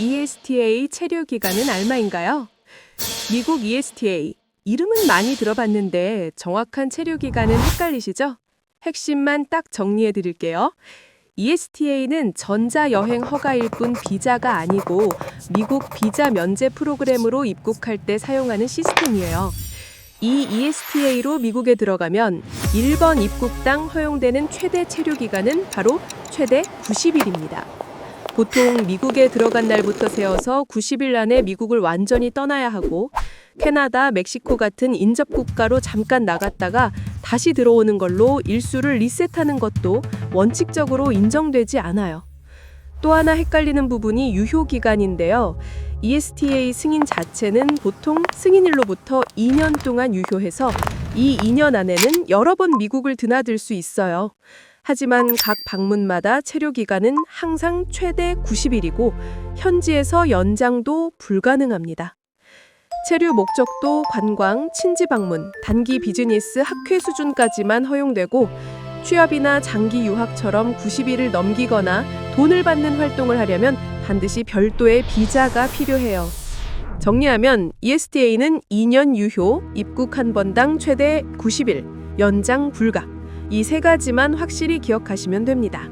ESTA 체류 기간은 얼마인가요? 미국 ESTA 이름은 많이 들어봤는데 정확한 체류 기간은 헷갈리시죠? 핵심만 딱 정리해 드릴게요. ESTA는 전자 여행 허가일 뿐 비자가 아니고 미국 비자 면제 프로그램으로 입국할 때 사용하는 시스템이에요. 이 ESTA로 미국에 들어가면 1번 입국당 허용되는 최대 체류 기간은 바로 최대 90일입니다. 보통 미국에 들어간 날부터 세어서 90일 안에 미국을 완전히 떠나야 하고 캐나다, 멕시코 같은 인접 국가로 잠깐 나갔다가 다시 들어오는 걸로 일수를 리셋하는 것도 원칙적으로 인정되지 않아요. 또 하나 헷갈리는 부분이 유효 기간인데요. ESTA 승인 자체는 보통 승인일로부터 2년 동안 유효해서 이 2년 안에는 여러 번 미국을 드나들 수 있어요. 하지만 각 방문마다 체류 기간은 항상 최대 90일이고 현지에서 연장도 불가능합니다. 체류 목적도 관광, 친지 방문, 단기 비즈니스, 학회 수준까지만 허용되고 취업이나 장기 유학처럼 90일을 넘기거나 돈을 받는 활동을 하려면 반드시 별도의 비자가 필요해요. 정리하면 ESTA는 2년 유효, 입국 한 번당 최대 90일, 연장 불가. 이 세 가지만 확실히 기억하시면 됩니다.